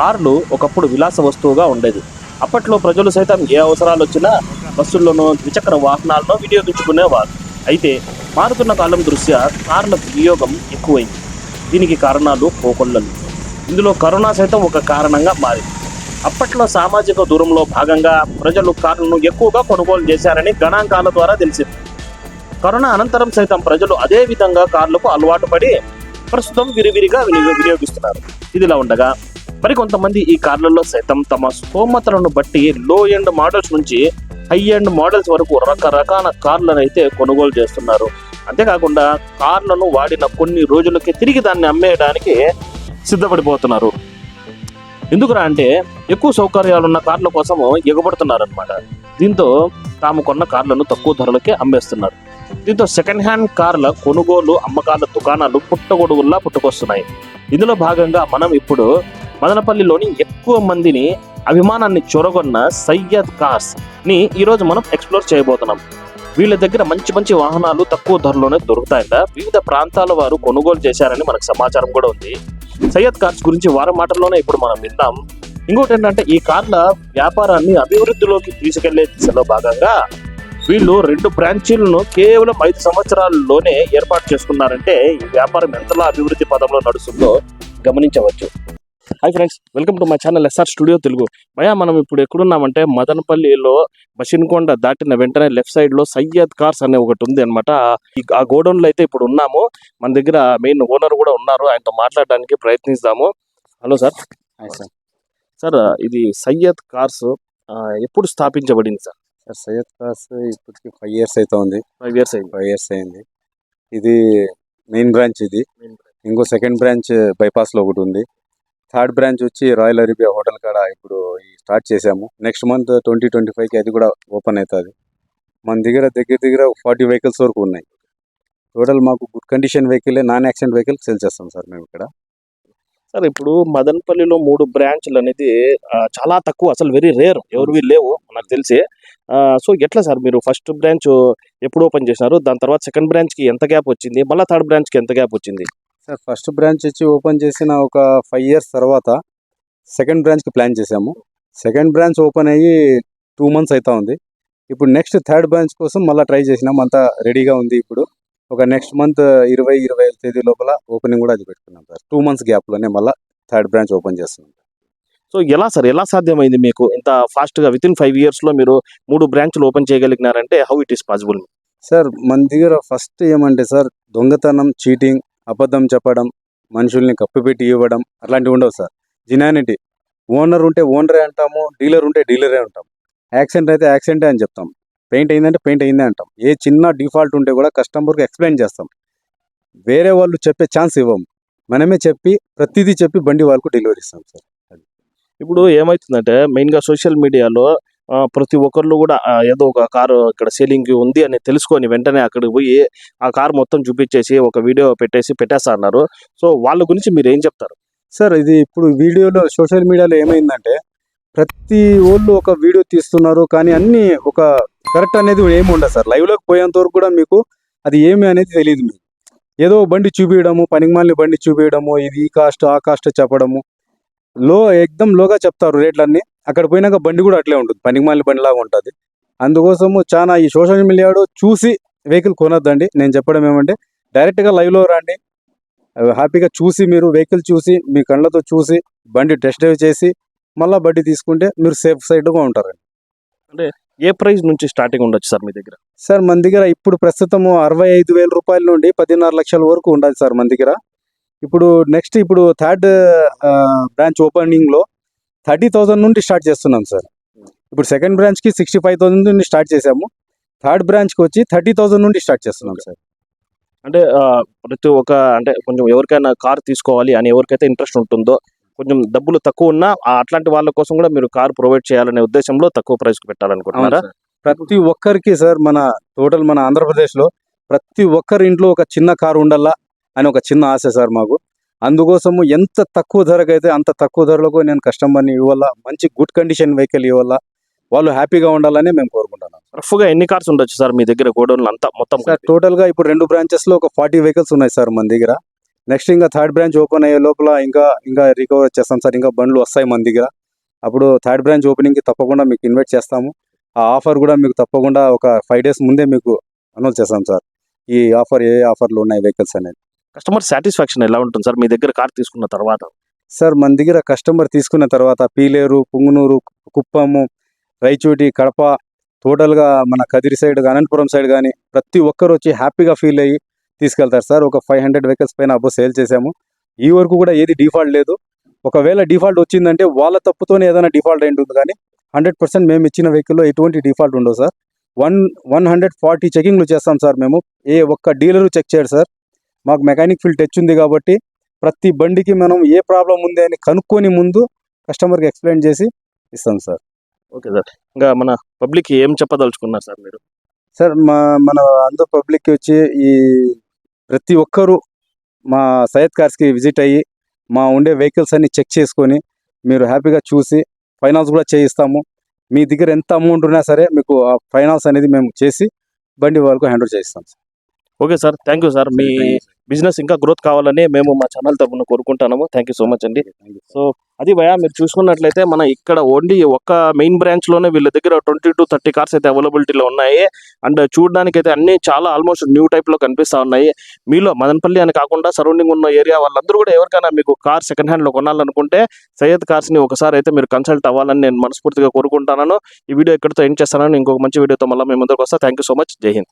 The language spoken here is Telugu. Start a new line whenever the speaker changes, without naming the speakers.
కార్లు ఒకప్పుడు విలాస వస్తువుగా ఉండేది. అప్పట్లో ప్రజలు సైతం ఏ అవసరాలు వచ్చినా బస్సుల్లోనో ద్విచక్ర వాహనాలను వినియోగించుకునేవారు. అయితే మారుతున్న కాలం దృష్ట్యా కార్ల వినియోగం ఎక్కువైంది. దీనికి కారణాలు కోకొల్లలు. ఇందులో కరోనా సైతం ఒక కారణంగా మారింది. అప్పట్లో సామాజిక దూరంలో భాగంగా ప్రజలు కార్లను ఎక్కువగా కొనుగోలు చేశారని గణాంకాల ద్వారా తెలిసింది. కరోనా అనంతరం సైతం ప్రజలు అదే విధంగా కార్లకు అలవాటు పడి ప్రస్తుతం విరివిరిగా వినియోగ వినియోగిస్తున్నారు. ఇదిలా ఉండగా మరికొంతమంది ఈ కార్లలో సైతం తమ స్తోమతలను బట్టి లో ఎండ్ మోడల్స్ నుంచి హై ఎండ్ మోడల్స్ వరకు రకరకాల కార్లను అయితే కొనుగోలు చేస్తున్నారు. అంతేకాకుండా కార్లను వాడిన కొన్ని రోజులకి తిరిగి దాన్ని అమ్మేయడానికి సిద్ధపడిపోతున్నారు. ఎందుకురా అంటే ఎక్కువ సౌకర్యాలున్న కార్ల కోసము ఎగబడుతున్నారనమాట దీంతో తాము కొన్న కార్లను తక్కువ ధరలకే అమ్మేస్తున్నారు. దీంతో సెకండ్ హ్యాండ్ కార్ల కొనుగోలు అమ్మకాల దుకాణాలు పుట్టగొడుగుల్లా పుట్టుకొస్తున్నాయి. ఇందులో భాగంగా మనం ఇప్పుడు మదనపల్లిలోని ఎక్కువ మందిని అభిమానాన్ని చొరగొన్న సయ్యద్ కార్స్ని ఈరోజు మనం ఎక్స్ప్లోర్ చేయబోతున్నాం. వీళ్ళ దగ్గర మంచి మంచి వాహనాలు తక్కువ ధరలోనే దొరుకుతాయట. వివిధ ప్రాంతాల వారు కొనుగోలు చేశారని మనకు సమాచారం కూడా ఉంది. సయ్యద్ కార్స్ గురించి వారం మాటల్లోనే ఇప్పుడు మనం విందాం. ఇంకోటి ఏంటంటే ఈ కార్ల వ్యాపారాన్ని అభివృద్ధిలోకి తీసుకెళ్ళే దిశలో భాగంగా వీళ్ళు రెండు బ్రాంచీలను కేవలం ఐదు సంవత్సరాల్లోనే ఏర్పాటు చేసుకున్నారంటే ఈ వ్యాపారం ఎంతలా అభివృద్ధి పదంలో నడుస్తుందో గమనించవచ్చు. Hi friends welcome to my channel SR studio Telugu. భయా మనం ఇప్పుడు ఎక్కడున్నామంటే మదనపల్లిలో బషిన్కొండ దాటిన వెంటనే లెఫ్ట్ సైడ్లో సయ్యద్ కార్స్ అనే ఒకటి ఉంది అనమాట ఆ గోడౌన్లో అయితే ఇప్పుడు ఉన్నాము. మన దగ్గర మెయిన్ ఓనర్ కూడా ఉన్నారు. ఆయనతో మాట్లాడడానికి ప్రయత్నిస్తాము hello sir.
Hi sir.
Sir ఇది సయ్యద్ కార్స్ ఎప్పుడు స్థాపించబడింది సార్?
సార్ సయ్యద్ క్లాస్ ఇప్పటికి ఫైవ్ ఇయర్స్ అయితే ఉంది.
ఫైవ్ ఇయర్స్ అయింది.
ఫైవ్ ఇయర్స్ అయింది. ఇది మెయిన్ బ్రాంచ్ ఇది. ఇంకో సెకండ్ బ్రాంచ్ బైపాస్లో ఒకటి ఉంది. థర్డ్ బ్రాంచ్ వచ్చి రాయల్ అరేబియా హోటల్ కాడ ఇప్పుడు ఈ స్టార్ట్ చేసాము నెక్స్ట్ మంత్ ట్వంటీ ట్వంటీ ఫైవ్కి అది కూడా ఓపెన్ అవుతుంది. మన దగ్గర దగ్గర దగ్గర ఫార్టీ వెహికల్స్ వరకు ఉన్నాయి. టోటల్ మాకు good condition vehicle non accident vehicle sale చేస్తాం సార్ మేము ఇక్కడ.
సార్ ఇప్పుడు మదనపల్లిలో మూడు బ్రాంచ్లు అనేది చాలా తక్కువ అసలు వెరీ రేర్ ఎవరివి లేవు నాకు తెలిసి. సో ఎట్లా సార్ మీరు ఫస్ట్ బ్రాంచ్ ఎప్పుడు ఓపెన్ చేసినారు? దాని తర్వాత సెకండ్ బ్రాంచ్కి ఎంత గ్యాప్ వచ్చింది? మళ్ళీ థర్డ్ బ్రాంచ్కి ఎంత గ్యాప్ వచ్చింది?
సార్ ఫస్ట్ బ్రాంచ్ వచ్చి ఓపెన్ చేసిన ఒక ఫైవ్ ఇయర్స్ తర్వాత సెకండ్ బ్రాంచ్కి ప్లాన్ చేసాము సెకండ్ బ్రాంచ్ ఓపెన్ అయ్యి టూ మంత్స్ అవుతా ఉంది. ఇప్పుడు నెక్స్ట్ థర్డ్ బ్రాంచ్ కోసం మళ్ళీ ట్రై చేసినాం. అంతా రెడీగా ఉంది ఇప్పుడు. ఒక నెక్స్ట్ మంత్ ఇరవై ఇరవై ఐదు తేదీ లోపల ఓపెనింగ్ కూడా అది పెట్టుకున్నాం సార్. టూ మంత్స్ గ్యాప్లోనే మళ్ళీ థర్డ్ బ్రాంచ్ ఓపెన్ చేస్తున్నాం.
సో ఎలా సార్? ఎలా సాధ్యమైంది మీకు ఇంత ఫాస్ట్గా విత్ ఇన్ ఫైవ్ ఇయర్స్లో మీరు మూడు బ్రాంచ్లు open చేయగలిగినారంటే how it is possible?
Sir మన దగ్గర ఫస్ట్ ఏమంటే సార్ దొంగతనం చీటింగ్ అబద్ధం చెప్పడం మనుషుల్ని కప్పిపెట్టి ఇవ్వడం అట్లాంటివి ఉండవు సార్. జినానిటీ. ఓనర్ ఉంటే ఓనరే అంటాము డీలర్ ఉంటే డీలరే అంటాం యాక్సిడెంట్ అయితే యాక్సిడెంటే అని చెప్తాం. పెయింట్ అయిందంటే పెయింట్ అయిందే అంటాం. ఏ చిన్న డిఫాల్ట్ ఉంటే కూడా కస్టమర్కి ఎక్స్ప్లెయిన్ చేస్తాం. వేరే వాళ్ళు చెప్పే ఛాన్స్ ఇవ్వం. మనమే చెప్పి ప్రతిదీ చెప్పి బండి వాళ్ళకు డెలివరీ ఇస్తాం సార్.
ఇప్పుడు ఏమవుతుందంటే మెయిన్గా సోషల్ మీడియాలో ప్రతి ఒక్కళ్ళు కూడా ఏదో ఒక కారు ఇక్కడ సేలింగ్ ఉంది అని తెలుసుకొని వెంటనే అక్కడికి పోయి ఆ కారు మొత్తం చూపించేసి ఒక వీడియో పెట్టేసి పెట్టేస్తా అన్నారు. సో వాళ్ళ గురించి మీరు ఏం చెప్తారు?
సార్ ఇది ఇప్పుడు వీడియోలో సోషల్ మీడియాలో ఏమైందంటే ప్రతి వాళ్ళు ఒక వీడియో తీస్తున్నారు కానీ అన్ని ఒక కరెక్ట్ అనేది ఏమి ఉండదు సార్. లైవ్లోకి పోయేంత వరకు కూడా మీకు అది ఏమి అనేది తెలియదు మీకు. ఏదో బండి చూపించడము పనికిమాలిన బండి చూపించడము ఇది ఈ కాస్ట్ ఆ కాస్ట్ చెప్పడము. లో ఎక్దమ్ లోగా చెప్తారు రేట్లన్నీ. అక్కడ పోయినాక బండి కూడా అట్లే ఉంటుంది. పనికిమాలిన బండి లాగా ఉంటుంది. అందుకోసము చాలా ఈ సోషల్ మీడియాలో చూసి వెహికల్ కొనొద్దండి. నేను చెప్పడం ఏమంటే డైరెక్ట్గా లైవ్లో రండి. హ్యాపీగా చూసి మీరు వెహికల్ చూసి మీ కళ్ళతో చూసి బండి టెస్ట్ డ్రైవ్ చేసి మళ్ళీ బండి తీసుకుంటే మీరు సేఫ్ సైడ్గా ఉంటారండి.
ఏ ప్రైస్ నుంచి స్టార్టింగ్ ఉండొచ్చు సార్ మీ దగ్గర?
సార్ మన దగ్గర ఇప్పుడు ప్రస్తుతము అరవై ఐదు వేల రూపాయల నుండి పదిన్నర లక్షల వరకు ఉండాలి సార్ మన దగ్గర. ఇప్పుడు నెక్స్ట్ ఇప్పుడు థర్డ్ బ్రాంచ్ ఓపెనింగ్లో థర్టీ థౌజండ్ నుండి స్టార్ట్ చేస్తున్నాం సార్. ఇప్పుడు సెకండ్ బ్రాంచ్కి సిక్స్టీ ఫైవ్ థౌసండ్ నుండి స్టార్ట్ చేసాము థర్డ్ బ్రాంచ్కి వచ్చి థర్టీ థౌసండ్ నుండి స్టార్ట్ చేస్తున్నాం సార్.
అంటే ప్రతి ఒక్క అంటే కొంచెం ఎవరికైనా కార్ తీసుకోవాలి అని ఎవరికైతే ఇంట్రెస్ట్ ఉంటుందో కొంచెం డబ్బులు తక్కువ ఉన్నా అట్లాంటి వాళ్ళ కోసం కూడా మీరు కార్ ప్రొవైడ్ చేయాలనే ఉద్దేశంలో తక్కువ ప్రైస్కి పెట్టాలనుకుంటున్నారా
ప్రతి ఒక్కరికి సార్ మన టోటల్ మన ఆంధ్రప్రదేశ్లో ప్రతి ఒక్కరి ఇంట్లో ఒక చిన్న కారు ఉండాలా అని ఒక చిన్న ఆశ సార్ మాకు. అందుకోసము ఎంత తక్కువ ధరకైతే అంత తక్కువ ధరలకు నేను కస్టమర్ని ఇవ్వాలా మంచి గుడ్ కండిషన్ వెహికల్ ఇవ్వాలా వాళ్ళు హ్యాపీగా ఉండాలని మేము కోరుకుంటున్నాం
రఫ్గా ఎన్ని కార్స్ ఉండొచ్చు సార్ మీ దగ్గర గోడౌన్ అంతా మొత్తం
సార్ టోటల్గా ఇప్పుడు రెండు బ్రాంచెస్లో ఒక ఫార్టీ వెహికల్స్ ఉన్నాయి సార్ మన దగ్గర. నెక్స్ట్ ఇంకా థర్డ్ బ్రాంచ్ ఓపెన్ అయ్యే లోపల ఇంకా ఇంకా రికవర్ చేస్తాం సార్ ఇంకా బండ్లు వస్తాయి మన దగ్గర. అప్పుడు థర్డ్ బ్రాంచ్ ఓపెనింగ్కి తప్పకుండా మీకు ఇన్వైట్ చేస్తాము. ఆ ఆఫర్ కూడా మీకు తప్పకుండా ఒక ఫైవ్ డేస్ ముందే మీకు అనౌన్స్ చేస్తాం సార్. ఈ ఆఫర్ ఏ ఆఫర్లు ఉన్నాయి వెహికల్స్ అనేది?
కస్టమర్ సాటిస్ఫాక్షన్ ఎలా ఉంటుంది సార్? మీ దగ్గర కార్ తీసుకున్న తర్వాత.
సార్ మన దగ్గర కస్టమర్ తీసుకున్న తర్వాత పీలేరు పుంగునూరు కుప్పము రైచోటి కడప టోటల్గా మన కదిరి సైడ్ అనంతపురం సైడ్ కానీ ప్రతి ఒక్కరు వచ్చి హ్యాపీగా ఫీల్ అయ్యి తీసుకెళ్తారు సార్. ఒక ఫైవ్ హండ్రెడ్ వెహికల్స్ పైన అబ్బో సేల్ చేసాము ఈ వరకు కూడా ఏది డిఫాల్ట్ లేదు. ఒకవేళ డిఫాల్ట్ వచ్చిందంటే వాళ్ళ తప్పుతోనే ఏదైనా డిఫాల్ట్ అయి ఉంటుంది కానీ హండ్రెడ్ పర్సెంట్ మేము ఇచ్చిన వెహికల్లో ఎటువంటి డిఫాల్ట్ ఉండవు sir. One one hundred forty చెకింగ్లు చేస్తాం సార్ మేము. ఏ ఒక్క డీలరు చెక్ చేయడు సార్. మాకు మెకానిక్ ఫీల్డ్ టచ్ ఉంది కాబట్టి ప్రతి బండికి మనం ఏ ప్రాబ్లం ఉంది అని కనుక్కొని ముందు కస్టమర్కి ఎక్స్ప్లెయిన్ చేసి ఇస్తాం సార్.
ఓకే సార్ ఇంకా మన పబ్లిక్ ఏం చెప్పదలుచుకున్నారు సార్ మీరు?
సార్ మా మన అందరూ పబ్లిక్ వచ్చి ఈ ప్రతి ఒక్కరూ మా సయ్యద్ కార్స్కి విజిట్ అయ్యి మా ఉండే వెహికల్స్ అన్ని చెక్ చేసుకొని మీరు హ్యాపీగా చూసి ఫైనాన్స్ కూడా చేయిస్తాము. మీ దగ్గర ఎంత అమౌంట్ ఉన్నా సరే మీకు ఆ ఫైనాన్స్ అనేది మేము చేసి బండి వరకు హ్యాండిల్ చేయిస్తాం sir.
Okay sir thank you sir me business ఇంకా గ్రోత్ కావాలని మేము మా ఛానల్ తరఫున కోరుకుంటున్నాము. థ్యాంక్ యూ సో మచ్ అండి. సో అది భయ మీరు చూసుకున్నట్లయితే మన ఇక్కడ ఓన్లీ ఒక్క మెయిన్ బ్రాంచ్లోనే వీళ్ళ దగ్గర ట్వంటీ టు థర్టీ కార్స్ అయితే అవైలబిలిటీలో ఉన్నాయి. అండ్ చూడడానికి అయితే అన్ని చాలా ఆల్మోస్ట్ న్యూ టైప్లో కనిపిస్తా ఉన్నాయి. మీలో మదనపల్లి అని కాకుండా సరౌండింగ్ ఉన్న ఏరియా వాళ్ళందరూ కూడా ఎవరికైనా మీకు కార్ సెకండ్ హ్యాండ్లో కొనాలనుకుంటే సయ్యద్ కార్స్ని ఒకసారి అయితే మీరు కన్సల్ట్ అవ్వాలని నేను మనస్ఫూర్తిగా కోరుకుంటున్నాను. ఈ వీడియో ఎక్కడితో ఎండ్ చేస్తానని ఇంకొక మంచి వీడియోతో మళ్ళీ మేము ముందుకు వస్తా. థ్యాంక్ యూ సో మచ్ జై హింద్